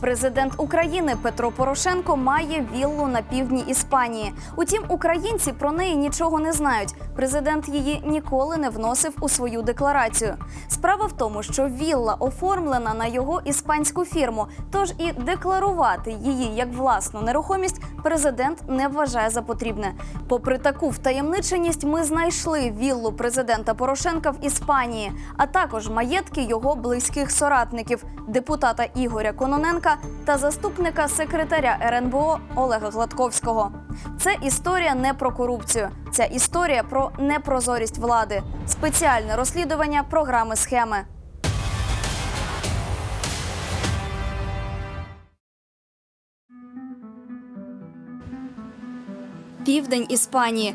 Президент України Петро Порошенко має віллу на півдні Іспанії. Утім, українці про неї нічого не знають. Президент її ніколи не вносив у свою декларацію. Справа в тому, що вілла оформлена на його іспанську фірму, тож і декларувати її як власну нерухомість президент не вважає за потрібне. Попри таку втаємниченість, ми знайшли віллу президента Порошенка в Іспанії, а також маєтки його близьких соратників, депутата Ігоря Кононенка та заступника секретаря РНБО Олега Гладковського. Це історія не про корупцію, ця історія про непрозорість влади, спеціальне розслідування програми схеми. Південь Іспанії.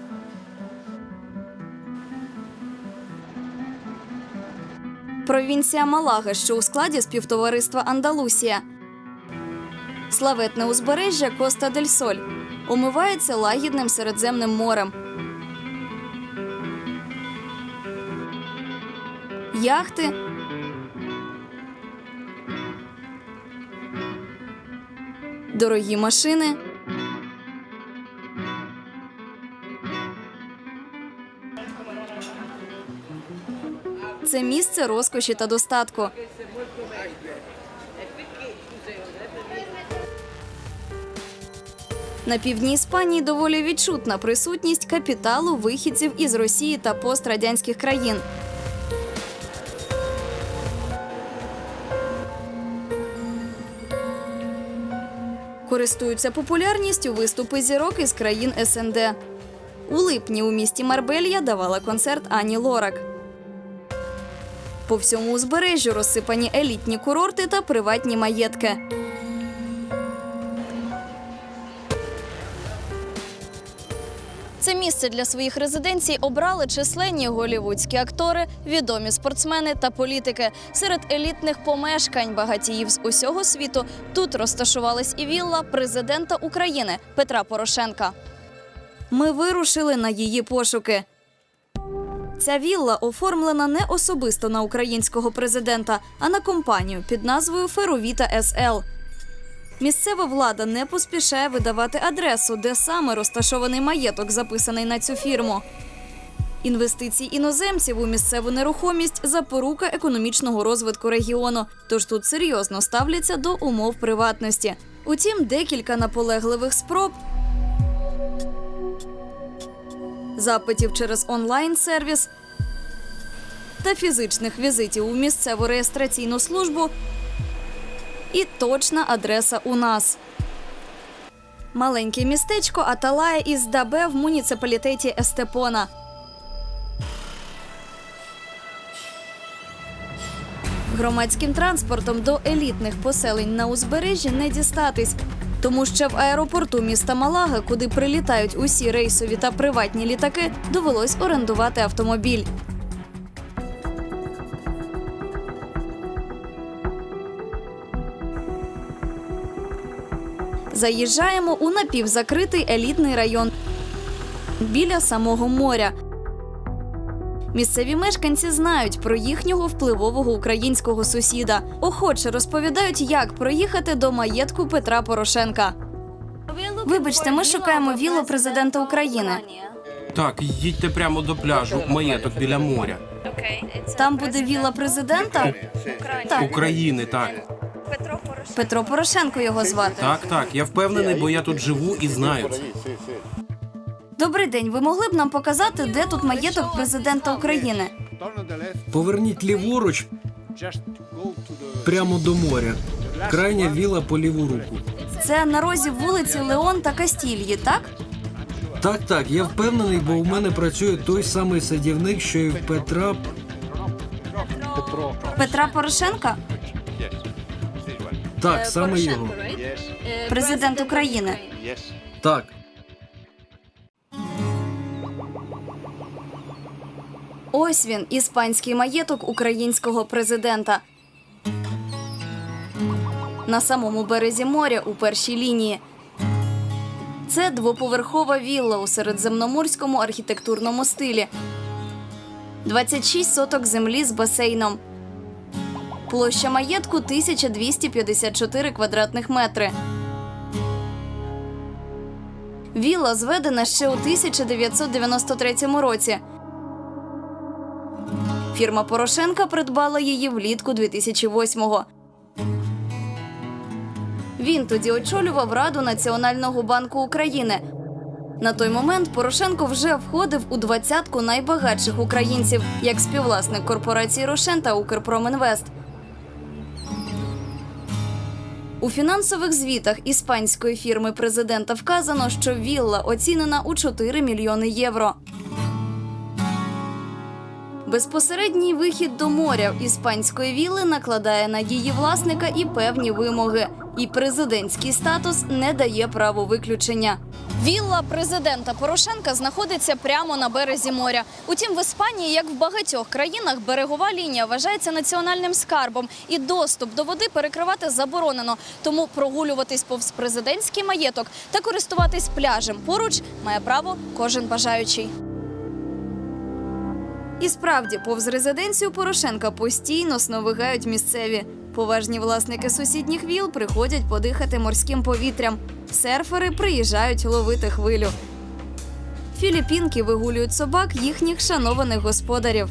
Провінція Малага, що у складі співтовариства Андалусія. Славетне узбережжя Коста дель Соль омивається лагідним середземним морем. Яхти. Дорогі машини. Це місце розкоші та достатку. На півдні Іспанії доволі відчутна присутність капіталу вихідців із Росії та пострадянських країн. Користуються популярністю виступи зірок із країн СНД. У липні у місті Марбелья давала концерт Ані Лорак. По всьому узбережжю розсипані елітні курорти та приватні маєтки. Це місце для своїх резиденцій обрали численні голівудські актори, відомі спортсмени та політики. Серед елітних помешкань багатіїв з усього світу тут розташувалась і вілла президента України Петра Порошенка. Ми вирушили на її пошуки. Ця вілла оформлена не особисто на українського президента, а на компанію під назвою Феровіта СЛ. Місцева влада не поспішає видавати адресу, де саме розташований маєток, записаний на цю фірму. Інвестиції іноземців у місцеву нерухомість запорука економічного розвитку регіону. Тож тут серйозно ставляться до умов приватності. Утім, декілька наполегливих спроб запитів через онлайн-сервіс та фізичних візитів у місцеву реєстраційну службу. І точна адреса у нас. Маленьке містечко Аталая із Дабе в муніципалітеті Естепона. Громадським транспортом до елітних поселень на узбережжі не дістатись, тому що в аеропорту міста Малага, куди прилітають усі рейсові та приватні літаки, довелось орендувати автомобіль. Заїжджаємо у напівзакритий елітний район біля самого моря. Місцеві мешканці знають про їхнього впливового українського сусіда. Охоче розповідають, як проїхати до маєтку Петра Порошенка. Вибачте, ми шукаємо віллу президента України. Так, їдьте прямо до пляжу, маєток біля моря. Там буде вілла президента. Так, України, так. Петро Порошенко його звати. Так, так. Я впевнений, бо я тут живу і знаю це. Добрий день. Ви могли б нам показати, де тут маєток президента України? Поверніть ліворуч прямо до моря. Крайня віла по ліву руку. Це на розі вулиці Леон та Кастільї, так? Так, так, я впевнений, бо у мене працює той самий садівник, що і в Петра. Петра Порошенка, Так, саме його. президент України. Так. Ось він, іспанський маєток українського президента. На самому березі моря у першій лінії. Це двоповерхова вілла у середземноморському архітектурному стилі. 26 соток землі з басейном. Площа маєтку 1254 квадратних метри. Вілла зведена ще у 1993 році. Фірма Порошенка придбала її влітку 2008-го. Він тоді очолював Раду Національного банку України. На той момент Порошенко вже входив у двадцятку найбагатших українців як співвласник корпорації Рошен та Укрпромінвест. У фінансових звітах іспанської фірми президента вказано, що вілла оцінена у 4 мільйони євро. Безпосередній вихід до моря в іспанської вілли накладає на її власника і певні вимоги, і президентський статус не дає право виключення. Вілла президента Порошенка знаходиться прямо на березі моря. Утім, в Іспанії, як в багатьох країнах, берегова лінія вважається національним скарбом, і доступ до води перекривати заборонено. Тому прогулюватись повз президентський маєток та користуватись пляжем поруч має право кожен бажаючий. І справді, повз резиденцію Порошенка постійно сновигають місцеві. Поважні власники сусідніх віл приходять подихати морським повітрям. Серфери приїжджають ловити хвилю. Філіппінки вигулюють собак їхніх шанованих господарів.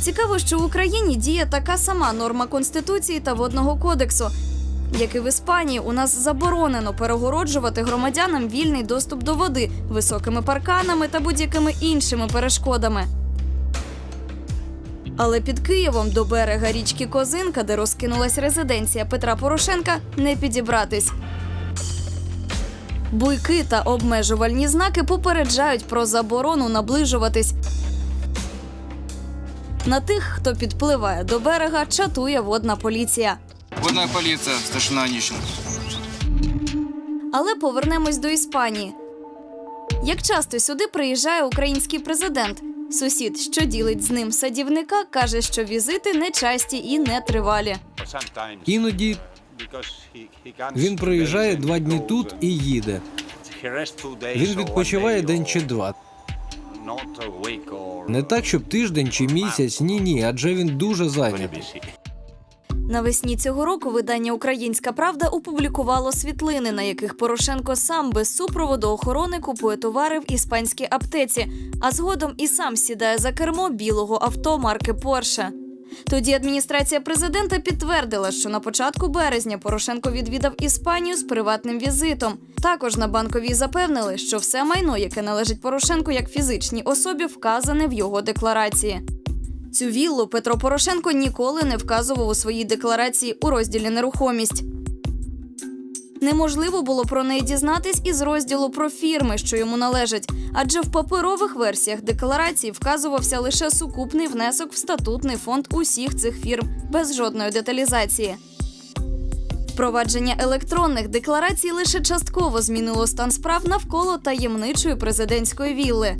Цікаво, що в Україні діє така сама норма конституції та водного кодексу. Як і в Іспанії, у нас заборонено перегороджувати громадянам вільний доступ до води високими парканами та будь-якими іншими перешкодами. Але під Києвом до берега річки Козинка, де розкинулась резиденція Петра Порошенка, не підібратись. Буйки та обмежувальні знаки попереджають про заборону наближуватись. На тих, хто підпливає до берега, чатує водна поліція. Водная полиция, старшина Онищенко. Але повернемось до Іспанії. Як часто сюди приїжджає український президент? Сусід, що ділить з ним садівника, каже, що візити нечасті і нетривалі. Іноді він приїжджає два дні тут і їде. Він відпочиває день чи два. Не так, щоб тиждень чи місяць, ні, ні, адже він дуже зайнятий. Навесні цього року видання Українська Правда опублікувало світлини, на яких Порошенко сам без супроводу охорони купує товари в іспанській аптеці, а згодом і сам сідає за кермо білого авто марки Порше. Тоді адміністрація президента підтвердила, що на початку березня Порошенко відвідав Іспанію з приватним візитом. Також на банковій запевнили, що все майно, яке належить Порошенку як фізичній особі, вказане в його декларації. Цю віллу Петро Порошенко ніколи не вказував у своїй декларації у розділі нерухомість. Неможливо було про неї дізнатись із розділу про фірми, що йому належать, адже в паперових версіях декларації вказувався лише сукупний внесок в статутний фонд усіх цих фірм без жодної деталізації. Впровадження електронних декларацій лише частково змінило стан справ навколо таємничої президентської вілли.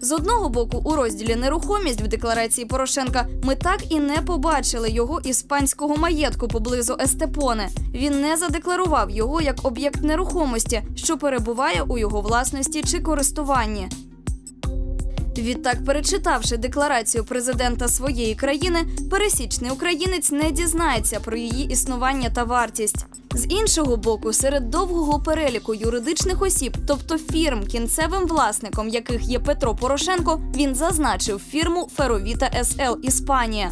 З одного боку, у розділі нерухомість в декларації Порошенка ми так і не побачили його іспанського маєтку поблизу Естепоне. Він не задекларував його як об'єкт нерухомості, що перебуває у його власності чи користуванні. Відтак, перечитавши декларацію президента своєї країни, пересічний українець не дізнається про її існування та вартість. З іншого боку, серед довгого переліку юридичних осіб, тобто фірм, кінцевим власником яких є Петро Порошенко, він зазначив фірму Феровіта СЛ Іспанія.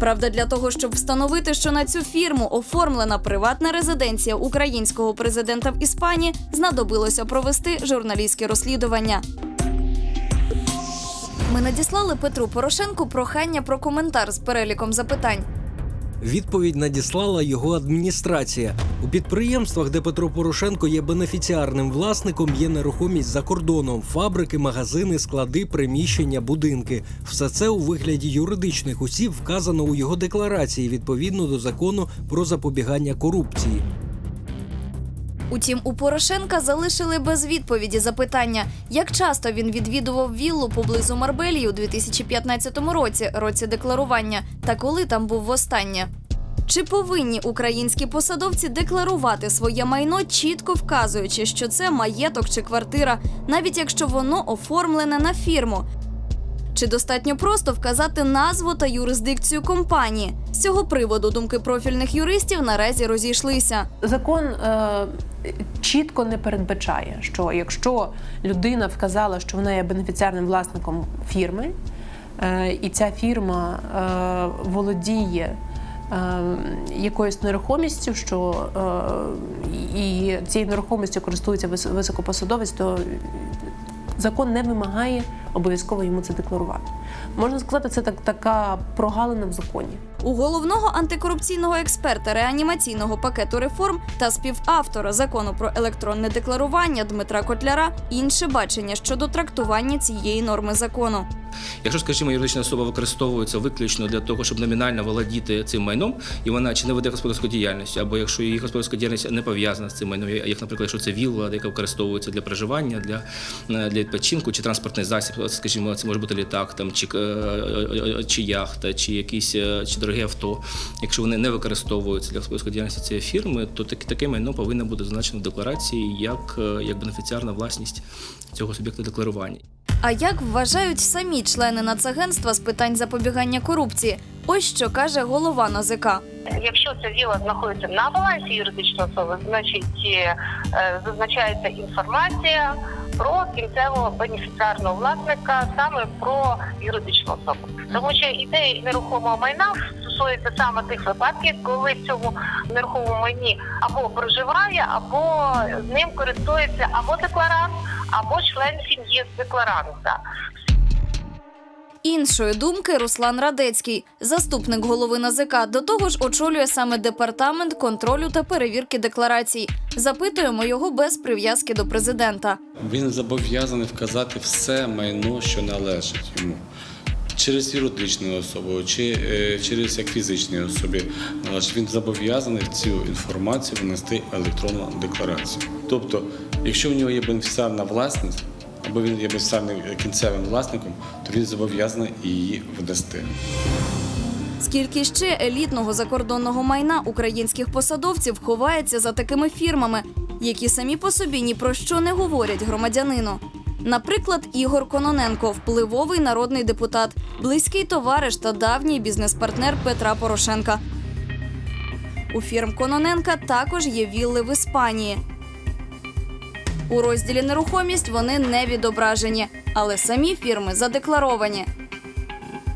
Правда, для того, щоб встановити, що на цю фірму оформлена приватна резиденція українського президента в Іспанії, знадобилося провести журналістське розслідування. Ми надіслали Петру Порошенку прохання про коментар з переліком запитань. Відповідь надіслала його адміністрація. У підприємствах, де Петро Порошенко є бенефіціарним власником, є нерухомість за кордоном, фабрики, магазини, склади, приміщення, будинки. Все це у вигляді юридичних осіб вказано у його декларації відповідно до закону про запобігання корупції. Утім, у Порошенка залишили без відповіді запитання, як часто він відвідував віллу поблизу Марбелії у 2015 році, році декларування, та коли там був востаннє. Чи повинні українські посадовці декларувати своє майно, чітко вказуючи, що це маєток чи квартира, навіть якщо воно оформлене на фірму? Чи достатньо просто вказати назву та юрисдикцію компанії? З цього приводу думки профільних юристів наразі розійшлися. Закон е, чітко не передбачає, що якщо людина вказала, що вона є бенефіціарним власником фірми, е, і ця фірма е, володіє е, якоюсь нерухомістю, що е, і цією нерухомістю користується високопосадовець, то закон не вимагає обов'язково йому це декларувати. Можна сказати, це так, така прогалина в законі. У головного антикорупційного експерта реанімаційного пакету реформ та співавтора закону про електронне декларування Дмитра Котляра інше бачення щодо трактування цієї норми закону. Якщо, скажімо, юридична особа використовується виключно для того, щоб номінально володіти цим майном, і вона чи не веде господарську діяльність, або якщо її господарська діяльність не пов'язана з цим майном, як, наприклад, якщо це вілла, яка використовується для проживання, для, е, для відпочинку, чи транспортний засіб, скажімо, це може бути літак, там, чи, е, е, е, чи яхта, чи якісь чи дороге авто. Якщо вони не використовуються для господарської діяльності цієї фірми, то таке, таке майно повинно бути зазначено в декларації як, як бенефіціарна власність цього суб'єкта декларування. А як вважають самі члени Нацагентства з питань запобігання корупції? Ось що каже голова НАЗК. Якщо ця віла знаходиться на балансі юридичної особи, значить зазначається інформація про кінцевого бенефіціарного власника, саме про юридичну особу. Тому що ідея нерухомого майна стосується саме тих випадків, коли в цьому нерухомому майні або проживає, або ним користується або декларант, або член сім'ї декларанта. Іншої думки Руслан Радецький, заступник голови НАЗК, до того ж очолює саме департамент контролю та перевірки декларацій. Запитуємо його без прив'язки до президента. Він зобов'язаний вказати все майно, що належить йому. Через юридичну особу, чи е, через як фізичній особі. Він зобов'язаний цю інформацію внести електронну декларацію. Тобто, якщо в нього є бенефіціарна власність, або він є бенефіціарним е, кінцевим власником, то він зобов'язаний її внести. Скільки ще елітного закордонного майна українських посадовців ховається за такими фірмами, які самі по собі ні про що не говорять громадянину. Наприклад, Ігор Кононенко, впливовий народний депутат, близький товариш та давній бізнес-партнер Петра Порошенка. У фірм Кононенка також є вілли в Іспанії. У розділі нерухомість вони не відображені, але самі фірми задекларовані.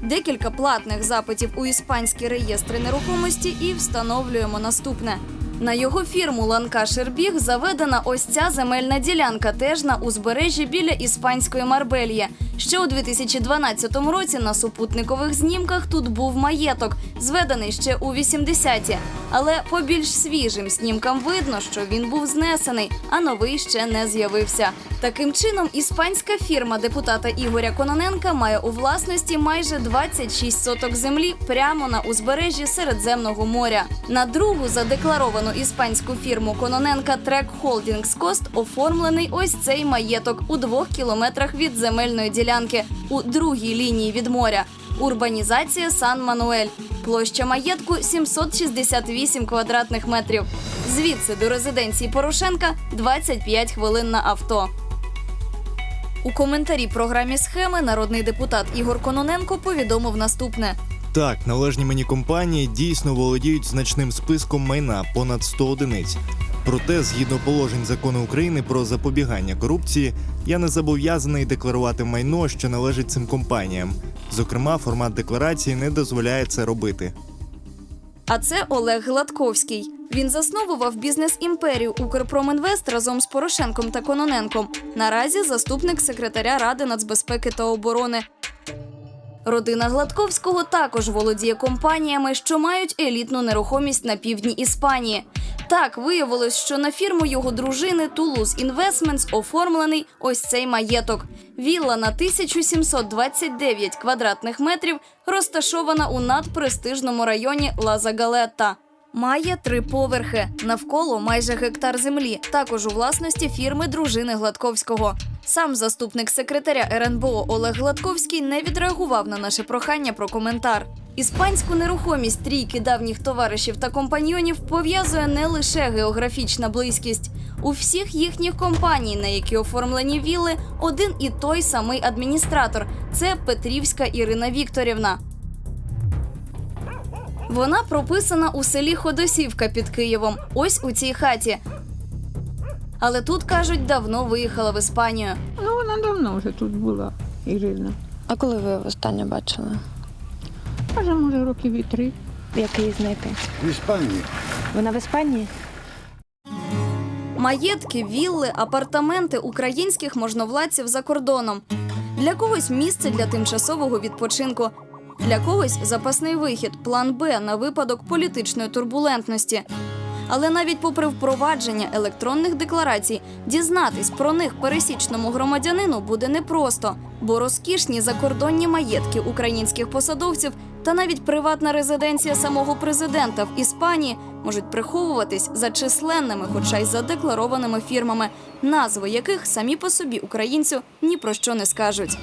Декілька платних запитів у іспанські реєстри нерухомості і встановлюємо наступне. На його фірму Ланка Шербіг заведена ось ця земельна ділянка, теж на узбережжі біля іспанської Марбельї. Ще у 2012 році на супутникових знімках тут був маєток, зведений ще у 80-ті. Але по більш свіжим снімкам видно, що він був знесений, а новий ще не з'явився. Таким чином, іспанська фірма депутата Ігоря Кононенка має у власності майже 26 соток землі прямо на узбережжі Середземного моря. На другу задекларовану іспанську фірму Кононенка Трек Холдінгс Кост оформлений ось цей маєток у двох кілометрах від земельної ділянки у другій лінії від моря. Урбанізація Сан Мануель. Площа маєтку 768 квадратних метрів. Звідси до резиденції Порошенка 25 хвилин на авто. У коментарі програмі схеми народний депутат Ігор Кононенко повідомив наступне: Так, належні мені компанії дійсно володіють значним списком майна понад 100 одиниць. Проте, згідно положень закону України про запобігання корупції, я не зобов'язаний декларувати майно, що належить цим компаніям. Зокрема, формат декларації не дозволяє це робити. А це Олег Гладковський. Він засновував бізнес-імперію Укрпромінвест разом з Порошенком та Кононенком. Наразі заступник секретаря Ради нацбезпеки та оборони. Родина Гладковського також володіє компаніями, що мають елітну нерухомість на півдні Іспанії. Так виявилось, що на фірму його дружини Тулус Інвестментс оформлений ось цей маєток. Вілла на 1729 квадратних метрів розташована у надпрестижному районі Ла Загалетта. Має три поверхи. Навколо майже гектар землі. Також у власності фірми дружини Гладковського. Сам заступник секретаря РНБО Олег Гладковський не відреагував на наше прохання про коментар. Іспанську нерухомість трійки давніх товаришів та компаньйонів пов'язує не лише географічна близькість. У всіх їхніх компаній, на які оформлені вілли, один і той самий адміністратор це Петрівська Ірина Вікторівна. Вона прописана у селі Ходосівка під Києвом. Ось у цій хаті. Але тут кажуть, давно виїхала в Іспанію. Ну, вона давно вже тут була, Ірина. А коли ви востаннє бачили? Каже, може, років і три. Як її знайти? В Іспанії. Вона в Іспанії? Маєтки, вілли, апартаменти українських можновладців за кордоном. Для когось місце для тимчасового відпочинку. Для когось запасний вихід, план Б на випадок політичної турбулентності. Але навіть попри впровадження електронних декларацій, дізнатись про них пересічному громадянину буде непросто, бо розкішні закордонні маєтки українських посадовців та навіть приватна резиденція самого президента в Іспанії можуть приховуватись за численними, хоча й задекларованими фірмами, назви яких самі по собі українцю ні про що не скажуть.